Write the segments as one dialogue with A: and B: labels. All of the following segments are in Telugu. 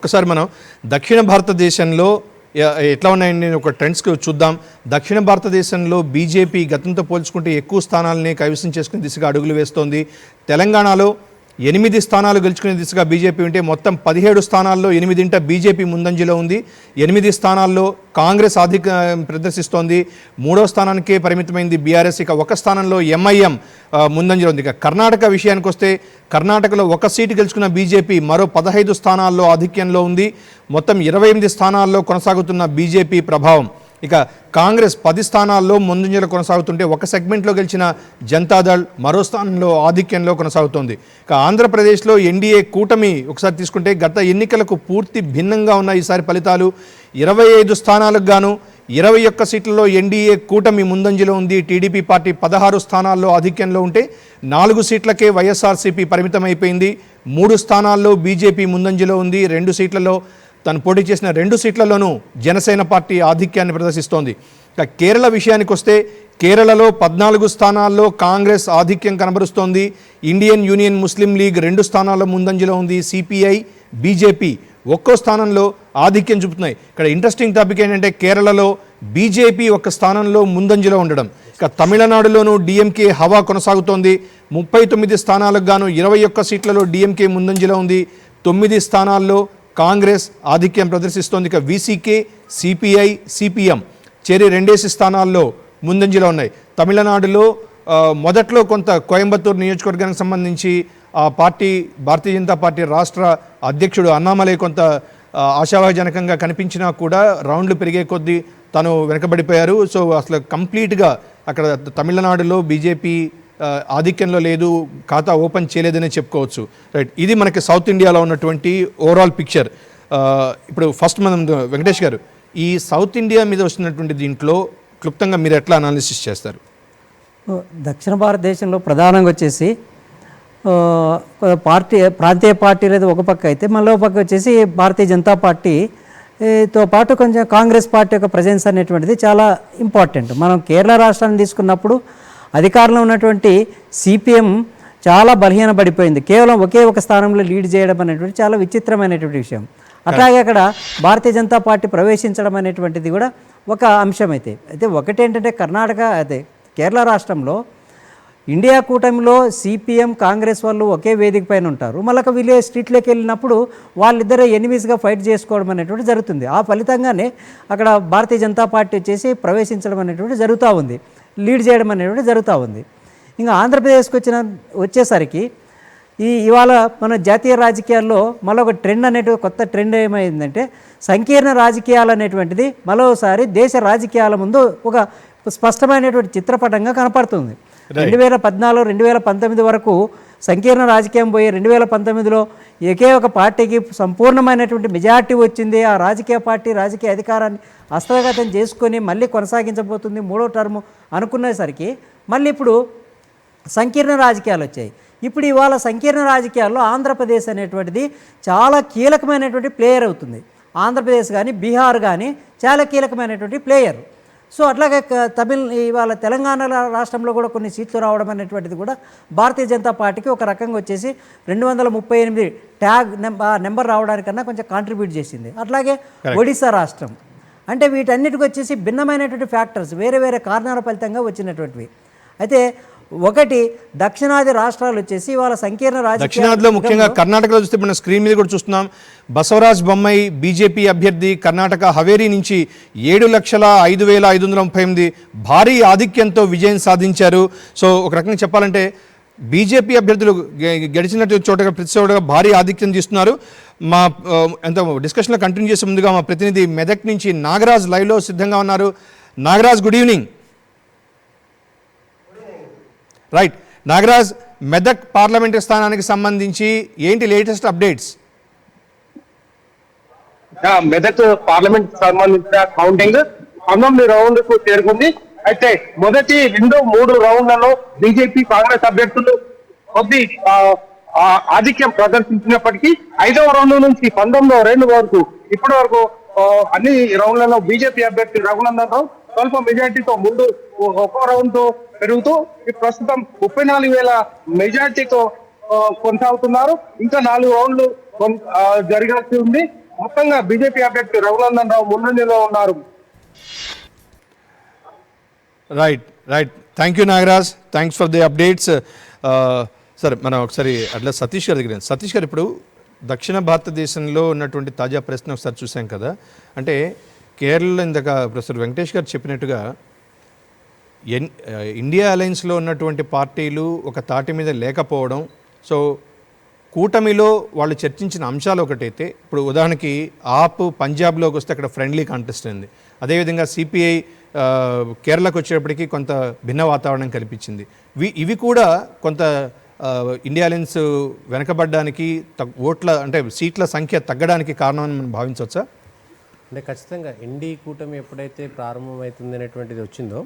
A: ఒకసారి మనం దక్షిణ భారతదేశంలో ఎట్లా ఉన్నాయండి? ఒక ట్రెండ్స్కి చూద్దాం. దక్షిణ భారతదేశంలో బీజేపీ గతంతో పోల్చుకుంటే ఎక్కువ స్థానాలని కైవసం చేసుకుని దిశగా అడుగులు వేస్తోంది. తెలంగాణలో ఎనిమిది స్థానాలు గెలుచుకునే దిశగా బీజేపీ ఉంటే మొత్తం పదిహేడు స్థానాల్లో ఎనిమిదింట బీజేపీ ముందంజలో ఉంది. ఎనిమిది స్థానాల్లో కాంగ్రెస్ ఆధిక ప్రదర్శిస్తోంది. మూడో స్థానానికే పరిమితమైంది బీఆర్ఎస్. ఇక ఒక స్థానంలో ఎంఐఎం ముందంజలో ఉంది. ఇక కర్ణాటక విషయానికి వస్తే కర్ణాటకలో ఒక సీటు గెలుచుకున్న బీజేపీ మరో పదహైదు స్థానాల్లో ఆధిక్యంలో ఉంది. మొత్తం ఇరవై ఎనిమిది స్థానాల్లో కొనసాగుతున్న బీజేపీ ప్రభావం. ఇక కాంగ్రెస్ పది స్థానాల్లో ముందంజలో కొనసాగుతుంటే ఒక సెగ్మెంట్లో గెలిచిన జనతాదళ్ మరో స్థానంలో ఆధిక్యంలో కొనసాగుతోంది. ఇక ఆంధ్రప్రదేశ్లో ఎన్డీఏ కూటమి ఒకసారి తీసుకుంటే గత ఎన్నికలకు పూర్తి భిన్నంగా ఉన్న ఈసారి ఫలితాలు ఇరవై ఐదు స్థానాలకు గాను ఇరవై ఒక్క సీట్లలో ఎన్డీఏ కూటమి ముందంజలో ఉంది. టీడీపీ పార్టీ పదహారు స్థానాల్లో ఆధిక్యంలో ఉంటే నాలుగు సీట్లకే వైఎస్ఆర్సీపీ పరిమితమైపోయింది. మూడు స్థానాల్లో బీజేపీ ముందంజలో ఉంది. రెండు సీట్లలో తను పోటీ చేసిన రెండు సీట్లలోనూ జనసేన పార్టీ ఆధిక్యాన్ని ప్రదర్శిస్తోంది. ఇక కేరళ విషయానికి వస్తే కేరళలో పద్నాలుగు స్థానాల్లో కాంగ్రెస్ ఆధిక్యం కనబరుస్తోంది. ఇండియన్ యూనియన్ ముస్లిం లీగ్ రెండు స్థానాల్లో ముందంజలో ఉంది సిపిఐ బీజేపీ ఒక్కో స్థానంలో ఆధిక్యం చూపుతున్నాయి. ఇక్కడ ఇంట్రెస్టింగ్ టాపిక్ ఏంటంటే కేరళలో బీజేపీ ఒక స్థానంలో ముందంజలో ఉండడం. ఇక తమిళనాడులోనూ డిఎంకే హవా కొనసాగుతోంది. ముప్పై తొమ్మిది స్థానాలకు గాను ఇరవై ఒక్క సీట్లలో డిఎంకే ముందంజలో ఉంది. తొమ్మిది స్థానాల్లో కాంగ్రెస్ ఆధిక్యం ప్రదర్శిస్తోంది. ఇక వీసీకే సిపిఐ సిపిఎం చేరి రెండేసి స్థానాల్లో ముందంజలో ఉన్నాయి. తమిళనాడులో మొదట్లో కొంత కోయంబత్తూరు నియోజకవర్గానికి సంబంధించి ఆ పార్టీ భారతీయ జనతా పార్టీ రాష్ట్ర అధ్యక్షుడు అన్నామలై కొంత ఆశావాహజనకంగా కనిపించినా కూడా రౌండ్లు పెరిగే కొద్దీ తను వెనకబడిపోయారు. సో అసలు కంప్లీట్గా అక్కడ తమిళనాడులో బీజేపీ ఆధిక్యంలో లేదు ఖాతా ఓపెన్ చేయలేదనే చెప్పుకోవచ్చు. రైట్ ఇది మనకి సౌత్ ఇండియాలో ఉన్నటువంటి ఓవరాల్ పిక్చర్. ఇప్పుడు ఫస్ట్ మనం వెంకటేష్ గారు ఈ సౌత్ ఇండియా మీద వచ్చినటువంటి దీంట్లో క్లుప్తంగా మీరు ఎట్లా అనాలిసిస్ చేస్తారు?
B: దక్షిణ భారతదేశంలో ప్రధానంగా వచ్చేసి పార్టీ ప్రాంతీయ పార్టీ లేదా ఒక పక్క అయితే మళ్ళీ ఒక పక్క వచ్చేసి భారతీయ జనతా పార్టీ తో పాటు కొంచెం కాంగ్రెస్ పార్టీ యొక్క ప్రజెన్స్ అనేటువంటిది చాలా ఇంపార్టెంట్ మనం కేరళ రాష్ట్రాన్ని తీసుకున్నప్పుడు అధికారంలో ఉన్నటువంటి సిపిఎం చాలా బలహీనపడిపోయింది. కేవలం ఒకే ఒక స్థానంలో లీడ్ చేయడం అనేటువంటి చాలా విచిత్రమైనటువంటి విషయం. అట్లాగే అక్కడ భారతీయ జనతా పార్టీ ప్రవేశించడం అనేటువంటిది కూడా ఒక అంశం అయితే. అయితే ఒకటేంటంటే కర్ణాటక అదే కేరళ రాష్ట్రంలో ఇండియా కూటమిలో సిపిఎం కాంగ్రెస్ వాళ్ళు ఒకే వేదిక పైన ఉంటారు. మళ్ళీ వీళ్ళే స్ట్రీట్లోకి వెళ్ళినప్పుడు వాళ్ళిద్దరే ఎనిమిస్గా ఫైట్ చేసుకోవడం అనేటువంటి జరుగుతుంది. ఆ ఫలితంగానే అక్కడ భారతీయ జనతా పార్టీ వచ్చేసి ప్రవేశించడం అనేటువంటి జరుగుతూ ఉంది. లీడ్ చేయడం అనేటువంటి జరుగుతూ ఉంది. ఇంకా ఆంధ్రప్రదేశ్కి వచ్చిన వచ్చేసరికి ఈ ఇవాళ మన జాతీయ రాజకీయాల్లో మళ్ళీ ఒక ట్రెండ్ అనేటి కొత్త ట్రెండ్ ఏమైందంటే సంకీర్ణ రాజకీయాలు అనేటువంటిది మరోసారి దేశ రాజకీయాల ముందు ఒక స్పష్టమైనటువంటి చిత్రపటంగా కనపడుతుంది. రెండు వేల పద్నాలుగు రెండు వేల పంతొమ్మిది వరకు సంకీర్ణ రాజకీయం పోయి రెండు వేల పంతొమ్మిదిలో ఏకే ఒక పార్టీకి సంపూర్ణమైనటువంటి మెజార్టీ వచ్చింది. ఆ రాజకీయ పార్టీ రాజకీయ అధికారాన్ని హస్తగతం చేసుకొని మళ్ళీ కొనసాగించబోతుంది మూడో టర్ము అనుకునేసరికి మళ్ళీ ఇప్పుడు సంకీర్ణ రాజకీయాలు వచ్చాయి. ఇప్పుడు ఇవాళ సంకీర్ణ రాజకీయాల్లో ఆంధ్రప్రదేశ్ అనేటువంటిది చాలా కీలకమైనటువంటి ప్లేయర్ అవుతుంది. ఆంధ్రప్రదేశ్ కానీ బీహార్ కానీ చాలా కీలకమైనటువంటి ప్లేయర్. సో అట్లాగే తమిళ్ ఇవాళ తెలంగాణ రాష్ట్రంలో కూడా కొన్ని సీట్లు రావడం అనేటువంటిది కూడా భారతీయ జనతా పార్టీకి ఒక రకంగా వచ్చేసి రెండు వందల ముప్పై ఎనిమిది ట్యాగ్ నెంబర్ నెంబర్ రావడానికన్నా కొంచెం కాంట్రిబ్యూట్ చేసింది. అట్లాగే ఒడిశా రాష్ట్రం. అంటే వీటన్నిటికి వచ్చేసి భిన్నమైనటువంటి ఫ్యాక్టర్స్ వేరే వేరే కారణాల ఫలితంగా వచ్చినటువంటివి. అయితే ఒకటి దక్షిణాది రాష్ట్రాలు వచ్చేసి వాళ్ళ సంకీర్ణ రాజకీయ
A: దక్షిణాదిలో ముఖ్యంగా కర్ణాటకలో చూస్తే మన స్క్రీన్ మీద కూడా చూస్తున్నాం. బసవరాజ్ బొమ్మాయి బీజేపీ అభ్యర్థి కర్ణాటక హవేరీ నుంచి ఏడు లక్షల ఐదు వేల ఐదు వందల ముప్పై ఎనిమిది భారీ ఆధిక్యంతో విజయం సాధించారు. సో ఒక రకంగా చెప్పాలంటే బీజేపీ అభ్యర్థులు గె- గెలిచినట్టు చోటగా ప్రతి చోటగా భారీ ఆధిక్యం తీస్తున్నారు. మా ఎంత డిస్కషన్లో కంటిన్యూ చేసే ముందుగా మా ప్రతినిధి మెదక్ నుంచి నాగరాజ్ లైవ్లో సిద్ధంగా ఉన్నారు. Nagaraj good evening. Right Nagaraj Medak parliamentary స్థానానికి సంబంధించి ఏంటి లేటెస్ట్ అప్డేట్స్?
C: మెదక్ పార్లమెంట్ సంబంధించిన కౌంటింగ్ పంతొమ్మిది రౌండ్కు చేరుకుంది. అయితే మొదటి రెండు మూడు రౌండ్లలో బీజేపీ కాంగ్రెస్ అభ్యర్థులు కొద్ది ఆధిక్యం ప్రదర్శించినప్పటికీ ఐదవ రౌండ్ నుంచి పంతొమ్మిదవ రెండు వరకు ఇప్పటి వరకు అన్ని రౌండ్లలో బీజేపీ అభ్యర్థి రఘునందన్ రావు స్వల్ప మెజార్టీతో ముందు ఒక్కో రౌండ్తో పెరుగుతూ ప్రస్తుతం ముప్పై నాలుగు వేల మెజార్టీతో కొనసాగుతున్నారు. ఇంకా నాలుగు రౌండ్లు జరగాల్సి ఉంది. మొత్తంగా బీజేపీ అభ్యర్థి రఘునందన్ రావు ముందంజలో ఉన్నారు.
A: Right right thank you Nagaraj thanks for the updates సరే మనం ఒకసారి అట్లా సతీష్ గారి దగ్గర సతీష్ గారు ఇప్పుడు దక్షిణ భారతదేశంలో ఉన్నటువంటి తాజా ప్రశ్న ఒకసారి చూసాం కదా. అంటే కేరళలో ఇందాక ప్రొఫెసర్ వెంకటేష్ గారు చెప్పినట్టుగా ఎన్ ఇండియా అలయన్స్లో ఉన్నటువంటి పార్టీలు ఒక తాటి మీద లేకపోవడం. సో కూటమిలో వాళ్ళు చర్చించిన అంశాలు ఒకటైతే ఇప్పుడు ఉదాహరణకి ఆప్ పంజాబ్లోకి వస్తే అక్కడ ఫ్రెండ్లీ కాంటెస్ట్ ఉంది. అదేవిధంగా సిపిఐ కేరళకు వచ్చేటప్పటికి కొంత భిన్న వాతావరణం కల్పించింది. వి ఇవి కూడా కొంత ఇండియా అలయన్స్ వెనకబడడానికి తగ్- ఓట్ల అంటే సీట్ల సంఖ్య తగ్గడానికి కారణం అని మనం భావించవచ్చా?
D: అంటే ఖచ్చితంగా ఎన్డీ కూటమి ఎప్పుడైతే ప్రారంభమవుతుంది అనేటువంటిది వచ్చిందో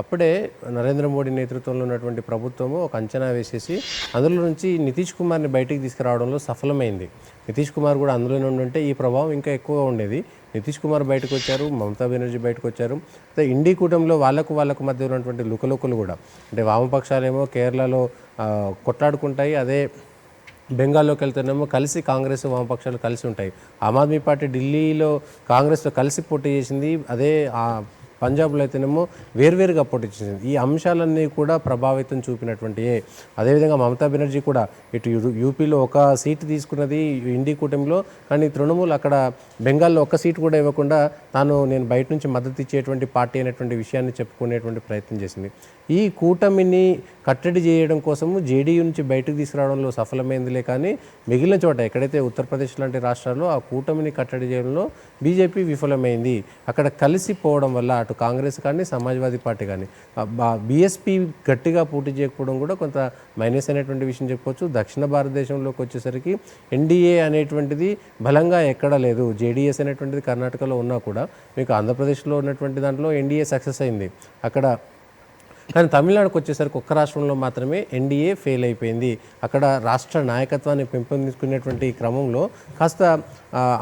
D: అప్పుడే నరేంద్ర మోడీ నేతృత్వంలో ఉన్నటువంటి ప్రభుత్వము ఒక అంచనా వేసేసి అందులో నుంచి నితీష్ కుమార్ని బయటికి తీసుకురావడంలో సఫలమైంది. నితీష్ కుమార్ కూడా అందులోనే ఉండుంటే ఈ ప్రభావం ఇంకా ఎక్కువగా ఉండేది. నితీష్ కుమార్ బయటకు వచ్చారు మమతా బెనర్జీ బయటకు వచ్చారు. అయితే ఇండి కూటమిలో వాళ్ళకు వాళ్ళకు మధ్య ఉన్నటువంటి లుకలుకలు కూడా అంటే వామపక్షాలేమో కేరళలో కొట్లాడుకుంటాయి అదే బెంగాల్లోకి వెళ్తేనేమో కలిసి కాంగ్రెస్ వామపక్షాలు కలిసి ఉంటాయి. ఆమ్ ఆద్మీ పార్టీ ఢిల్లీలో కాంగ్రెస్తో కలిసి పోటీ చేసింది. అదే పంజాబ్లో అయితేనేమో వేర్వేరుగా పోటీ చేసింది. ఈ అంశాలన్నీ కూడా ప్రభావితం చూపినటువంటి అదేవిధంగా మమతా బెనర్జీ కూడా ఇటు యూపీలో ఒక సీటు తీసుకున్నది ఇండి కూటమిలో. కానీ తృణమూల్ అక్కడ బెంగాల్లో ఒక్క సీటు కూడా ఇవ్వకుండా తాను నేను బయట నుంచి మద్దతు ఇచ్చేటువంటి పార్టీ అనేటువంటి విషయాన్ని చెప్పుకునేటువంటి ప్రయత్నం చేసింది. ఈ కూటమిని కట్టడి చేయడం కోసము జేడీయూ నుంచి బయటకు తీసుకురావడంలో సఫలమైందిలే కానీ మిగిలిన చోట ఎక్కడైతే ఉత్తరప్రదేశ్ లాంటి రాష్ట్రాల్లో ఆ కూటమిని కట్టడి చేయడంలో బీజేపీ విఫలమైంది. అక్కడ కలిసిపోవడం వల్ల అటు కాంగ్రెస్ కానీ సమాజ్వాదీ పార్టీ కానీ. బీఎస్పీ గట్టిగా పోటీ చేయకపోవడం కూడా కొంత మైనస్ అనేటువంటి విషయం చెప్పుకోవచ్చు దక్షిణ భారతదేశంలోకి వచ్చేసరికి ఎన్డీఏ అనేటువంటిది బలంగా ఎక్కడా లేదు. జేడీఎస్ అనేటువంటిది కర్ణాటకలో ఉన్నా కూడా మీకు ఆంధ్రప్రదేశ్లో ఉన్నటువంటి దాంట్లో ఎన్డీఏ సక్సెస్ అయింది. అక్కడ కానీ తమిళనాడుకు వచ్చేసరికి ఒక్క రాష్ట్రంలో మాత్రమే ఎన్డీఏ ఫెయిల్ అయిపోయింది. అక్కడ రాష్ట్ర నాయకత్వాన్ని పెంపొందించుకునేటువంటి క్రమంలో కాస్త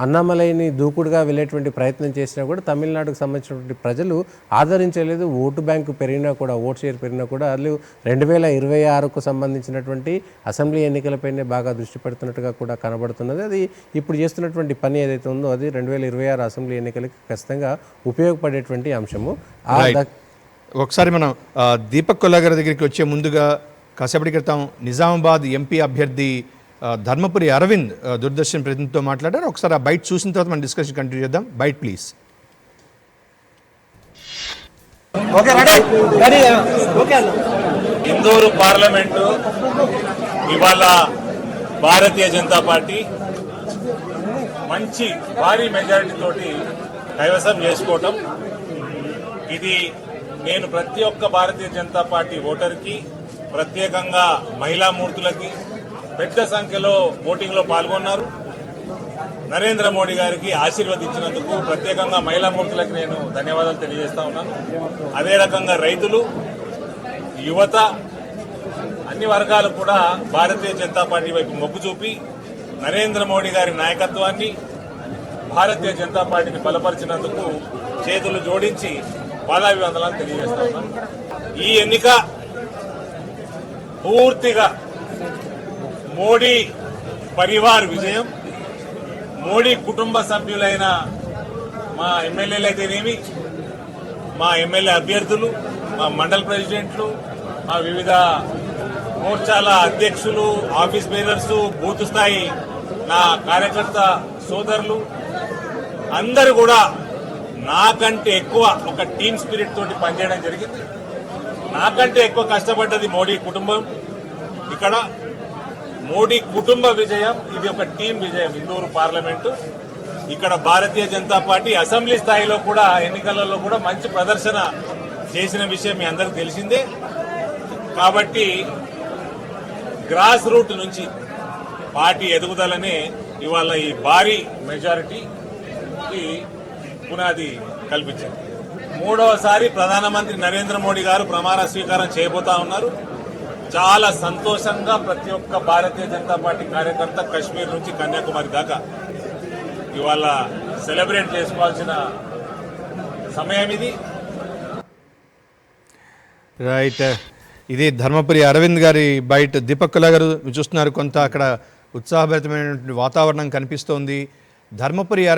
D: అన్నామలైని దూకుడుగా వెళ్ళేటువంటి ప్రయత్నం చేసినా కూడా తమిళనాడుకు సంబంధించినటువంటి ప్రజలు ఆదరించలేదు. ఓటు బ్యాంకు పెరిగినా కూడా ఓట్ షేర్ పెరిగినా కూడా వాళ్ళు రెండు వేల ఇరవై ఆరుకు సంబంధించినటువంటి అసెంబ్లీ ఎన్నికలపైనే బాగా దృష్టి పెడుతున్నట్టుగా కూడా కనబడుతున్నది. అది ఇప్పుడు చేస్తున్నటువంటి పని ఏదైతే ఉందో అది రెండు వేల ఇరవై ఆరు అసెంబ్లీ ఎన్నికలకి ఖచ్చితంగా ఉపయోగపడేటువంటి అంశము.
A: ఒకసారి మనం దీపక్ కొల్లా గారి దగ్గరికి వచ్చే ముందుగా కాసేపటి క్రితం నిజామాబాద్ ఎంపీ అభ్యర్థి ధర్మపురి అరవింద్ దూరదర్శన్ ప్రతినిధితో మాట్లాడారు. ఒకసారి ఆ బయట చూసిన తర్వాత మనం డిస్కషన్ కంటిన్యూ చేద్దాం. బయట ప్లీజ్.
E: ఇందూరు పార్లమెంటు ఇవాళ భారతీయ జనతా పార్టీ మంచి భారీ మెజారిటీ తోటి కైవసం చేసుకోవటం. ఇది నేను ప్రతి ఒక్క భారతీయ జనతా పార్టీ ఓటర్కి ప్రత్యేకంగా మహిళా మూర్తులకి పెద్ద సంఖ్యలో ఓటింగ్లో పాల్గొన్నారు. నరేంద్ర మోడీ గారికి ఆశీర్వదించినందుకు ప్రత్యేకంగా మహిళా మూర్తులకు నేను ధన్యవాదాలు తెలియజేస్తా ఉన్నాను. అదే రకంగా రైతులు యువత అన్ని వర్గాలు కూడా భారతీయ జనతా పార్టీ వైపు మొగ్గు చూపి నరేంద్ర మోడీ గారి నాయకత్వాన్ని భారతీయ జనతా పార్టీని బలపరిచినందుకు చేతులు జోడించి పాదాభివందనాలు తెలియజేస్తా ఉన్నాను ఈ ఎన్నిక పూర్తిగా మోడీ పరివార్ విజయం మోడీ కుటుంబ సభ్యులైన మా ఎమ్మెల్యేలు అయితేనేమి మా ఎమ్మెల్యే అభ్యర్థులు మా మండల ప్రెసిడెంట్లు మా వివిధ మోర్చాల అధ్యక్షులు ఆఫీస్ బేరర్స్ బూత్ స్థాయి నా కార్యకర్త సోదరులు అందరూ కూడా నాకంటే ఎక్కువ ఒక టీమ్ స్పిరిట్ తోటి పనిచేయడం జరిగింది. నాకంటే ఎక్కువ కష్టపడ్డది మోడీ కుటుంబం. ఇక్కడ మోడీ కుటుంబ విజయం ఇది ఒక టీం విజయం ఇందూరు పార్లమెంటు. ఇక్కడ భారతీయ జనతా పార్టీ అసెంబ్లీ స్థాయిలో కూడా ఎన్నికలలో కూడా మంచి ప్రదర్శన చేసిన విషయం మీ అందరికి తెలిసిందే. కాబట్టి గ్రాస్ రూట్ నుంచి పార్టీ ఎదుగుదలనే ఇవాళ ఈ భారీ మెజారిటీకి పునాది కల్పించింది. మూడవసారి ప్రధానమంత్రి నరేంద్ర మోడీ గారు ప్రమాణ స్వీకారం చేయబోతా ఉన్నారు. చాలా సంతోషంగా ప్రతి ఒక్క భారతీయ జనతా పార్టీ కార్యకర్త కశ్మీర్ నుంచి కన్యాకుమారి దాకా ఇవాళ సెలబ్రేట్ చేసుకోవాల్సిన సమయం ఇది.
A: రైట్. ఇది ధర్మపురి అరవింద్ గారి బయట దీపక్ కులా గారు చూస్తున్నారు కొంత అక్కడ ఉత్సాహభరితమైనటువంటి వాతావరణం కనిపిస్తోంది. ధర్మపురి అరవింద్